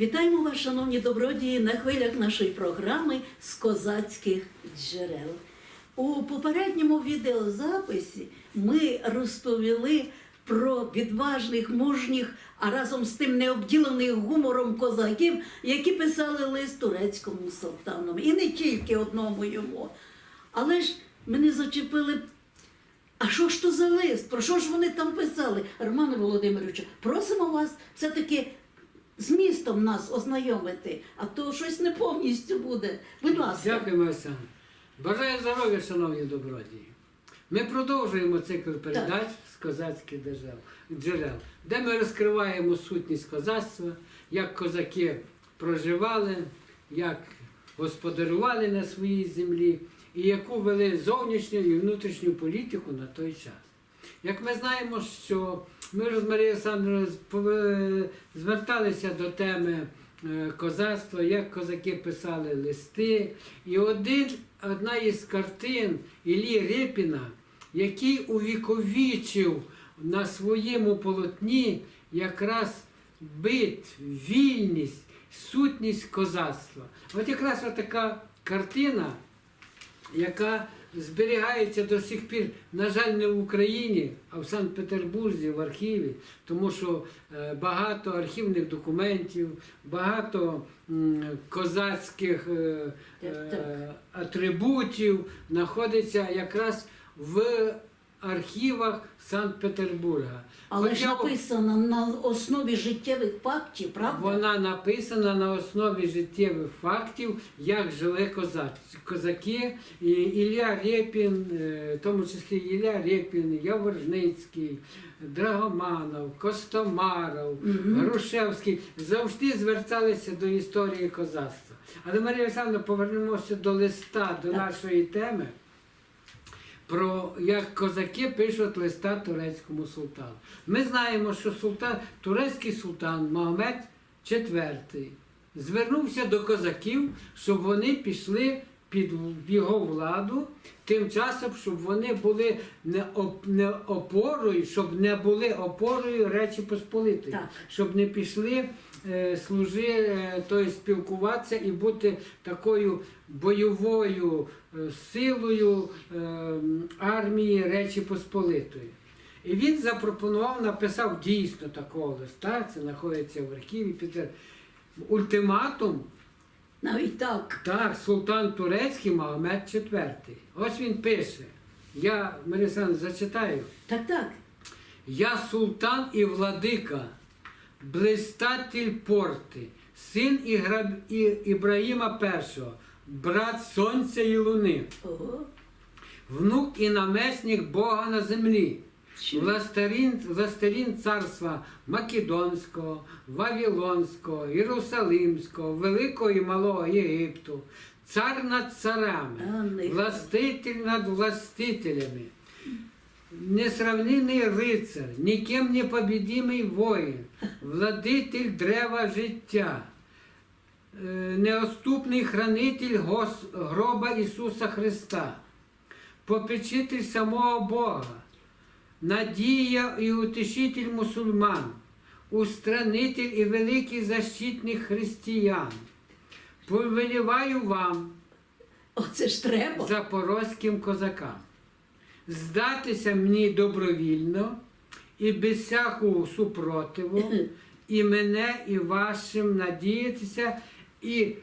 Вітаємо вас, шановні добродії, на хвилях нашої програми з козацьких джерел. У попередньому відеозаписі ми розповіли про відважних, мужніх, а разом з тим необділених гумором козаків, які писали лист турецькому султану. І не тільки одному йому. Але ж мене зачепили а що ж то за лист? Про що ж вони там писали? Романе Володимировичу, просимо вас все-таки з містом нас ознайомити, а то щось не повністю буде. Будь ласка. Дякуємо, Оксана. Бажаю здоров'я, шановні добродії. Ми продовжуємо цикл передач з козацьких джерел, джерел, де ми розкриваємо сутність козацтва, як козаки проживали, як господарювали на своїй землі і яку вели зовнішню і внутрішню політику на той час. Як ми знаємо, що ми вже з Марією Олександрівною пове- зверталися до теми е, козацтва, як козаки писали листи. І один, одна із картин Іллі Репіна, який увіковічив на своєму полотні якраз бит, вільність, сутність козацтва. От якраз така картина яка зберігається до сих пір, на жаль, не в Україні, а в Санкт-Петербурзі, в архіві, тому що е, багато архівних документів, багато козацьких е, е, атрибутів знаходиться якраз в архівах Санкт-Петербурга. Але ж Хоча написано на основі життєвих фактів, правда? вона написана на основі життєвих фактів, як жили козаки. козаки. І Ілля Рєпін, е, в тому числі Ілля Рєпін, Яворницький, Драгоманов, Костомаров, Мгм. Грушевський завжди зверталися до історії козацтва. Але Марія Олександровна, повернемося до листа, до Так. нашої теми. Про як козаки пишуть листа турецькому султану. Ми знаємо, що султан, турецький султан Магомед IV звернувся до козаків, щоб вони пішли під його владу, тим часом, щоб вони були не, оп- не опорою, щоб не були опорою Речі Посполитої, Так. щоб не пішли служи, е, тобто спілкуватися і бути такою бойовою е, силою армії Речі Посполитої. І він запропонував, написав дійсно такого листа, це знаходиться в архіві Петер. Ультиматум, Навіть так. так, султан турецький Магомед IV. Ось він пише. Я, Марісан, зачитаю. Так, так. Я султан і владика, блистатель порти, син Іграб... І... Ібраїма І, брат сонця і луни, Ого. внук і намесник Бога на землі, властелін, властелін царства Македонського, Вавилонського, Єрусалимського, Великого і Малого Єгипту, цар над царами, властитель над властителями, несравненний рицар, ніким не побідимий воїн, владитель древа життя, е, неоступний хранитель гроба Ісуса Христа, попечитель самого Бога, надія і утешитель мусульман, устранитель і великий защитник християн. Повеліваю вам, Оце ж треба. запорозьким козакам. Здатися мені добровільно і без всякого супротиву, і мене, і вашим надіятися, і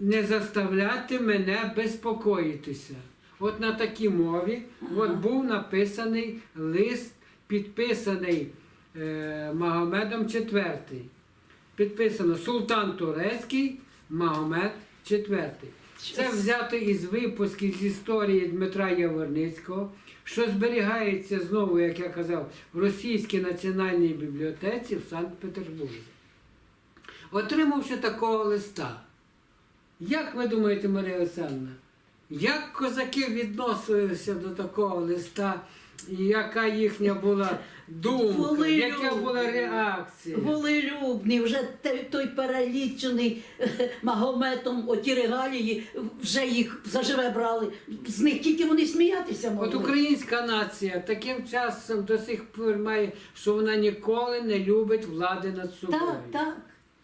не заставляти мене безпокоїтися. От на такій мові от був написаний лист, підписаний е, Магомедом IV. Підписано Султан Турецький, Магомед IV. Це взято із випусків з історії Дмитра Яворницького, що зберігається знову, як я казав, в Російській національній бібліотеці в Санкт-Петербурзі. Отримавши такого листа, як ви думаєте, Марія Олександровна, як козаки відносилися до такого листа, яка їхня була думка, Були яка була реакція? Волелюбний, вже той, той перелічений Магометом оті регалії, вже їх заживе брали. З них тільки вони сміятися могли. От українська нація таким часом до сих пір має, що вона ніколи не любить влади над собою. Так, так.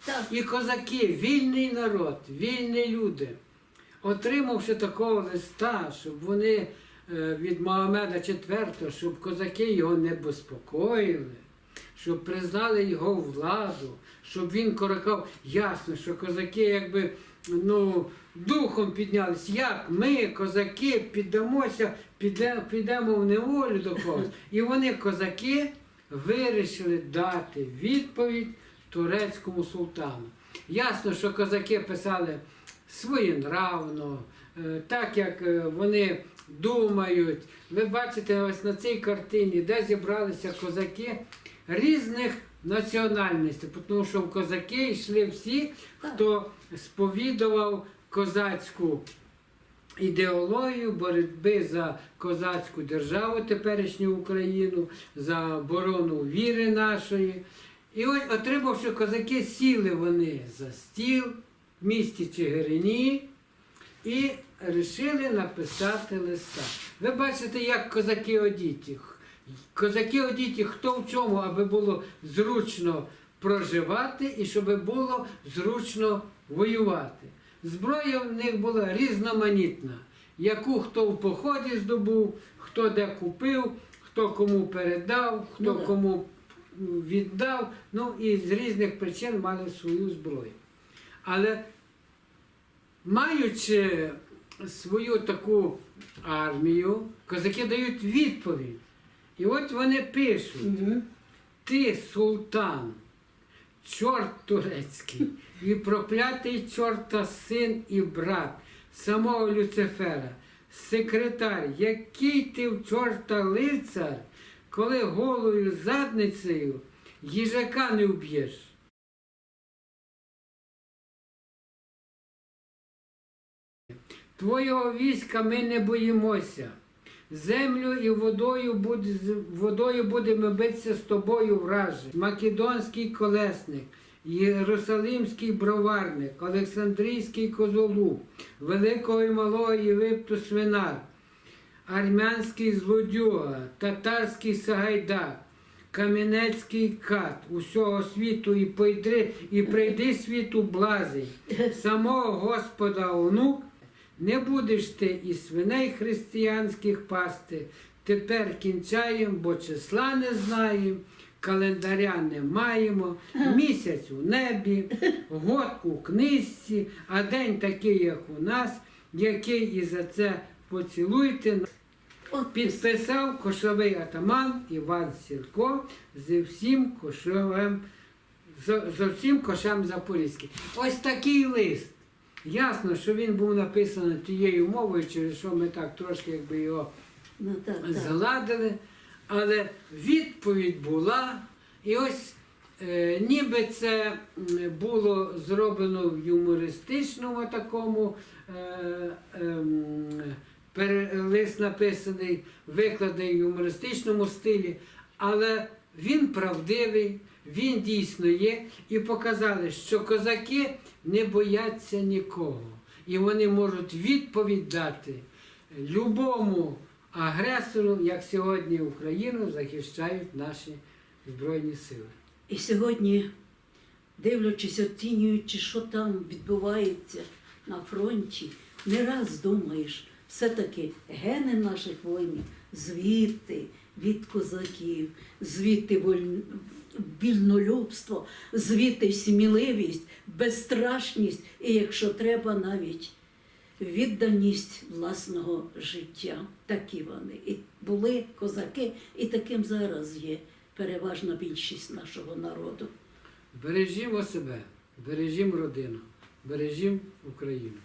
Так. І козаки, вільний народ, вільні люди, отримавши такого листа, щоб вони від Магомеда IV, щоб козаки його не безпокоїли, щоб признали його владу, щоб він коракав. Ясно, що козаки якби ну, духом піднялись. Як ми, козаки, піддамося, підемо в неволю до когось. І вони, козаки, вирішили дати відповідь турецькому султану. Ясно, що козаки писали своєнравно, е, так як е, вони думають. Ви бачите ось на цій картині, де зібралися козаки різних національностей, тому що в козаки йшли всі, хто сповідував козацьку ідеологію боротьби за козацьку державу, теперішню Україну, за оборону віри нашої. І ось, отримавши козаки, сіли вони за стіл в місті Чигирині і вирішили написати листа. Ви бачите, як козаки одіті. Козаки одіті хто в чому, аби було зручно проживати і щоб було зручно воювати. Зброя в них була різноманітна, яку хто в поході здобув, хто де купив, хто кому передав, хто Ну кому віддав, ну і з різних причин мали свою зброю. Але маючи свою таку армію, козаки дають відповідь. І от вони пишуть: ти султан, чорт турецький, і проклятий чорта син і брат самого Люцифера, секретар, який ти в чорта лицар, коли голою задницею їжака не вб'єш. Твого війська ми не боїмося. Землю і водою буде, водою будемо битися з тобою враже. Македонський колесник, Єрусалимський броварник, Олександрійський козолуб, Великого і Малого Єгипту свинар, армянський злодюга, татарський сагайдак, Кам'янецький кат усього світу і пойди, і прийди світу блазень, самого Господа онук, не будеш ти і свиней християнських пасти. Тепер кінчаємо, бо числа не знаємо, календаря не маємо, місяць у небі, год у книжці, а день такий, як у нас, який і за це поцілуйте. Підписав кошовий атаман Іван Сірко зі всім кошовим, зо всім кошем Запорізьким. Ось такий лист. Ясно, що він був написаний тією мовою, через що ми так трошки якби його Ну, так, так. згладили, але відповідь була, і ось е, ніби це було зроблено в юмористичному такому е, ем, пере- лист написаний, викладений в юмористичному стилі, але він правдивий, він дійсно є, і показали, що козаки не бояться нікого, і вони можуть відповідь дати любому агресору, як сьогодні Україну захищають наші Збройні Сили. І сьогодні, дивлячись, оцінюючи, що там відбувається на фронті, не раз думаєш, все-таки гени наших воїнів звідти від козаків, звідти воль- вільнолюбство, звідти сміливість, безстрашність і, якщо треба, навіть відданість власного життя. Такі вони. І були козаки, і таким зараз є переважна більшість нашого народу. Бережімо себе, бережімо родину, бережімо Україну.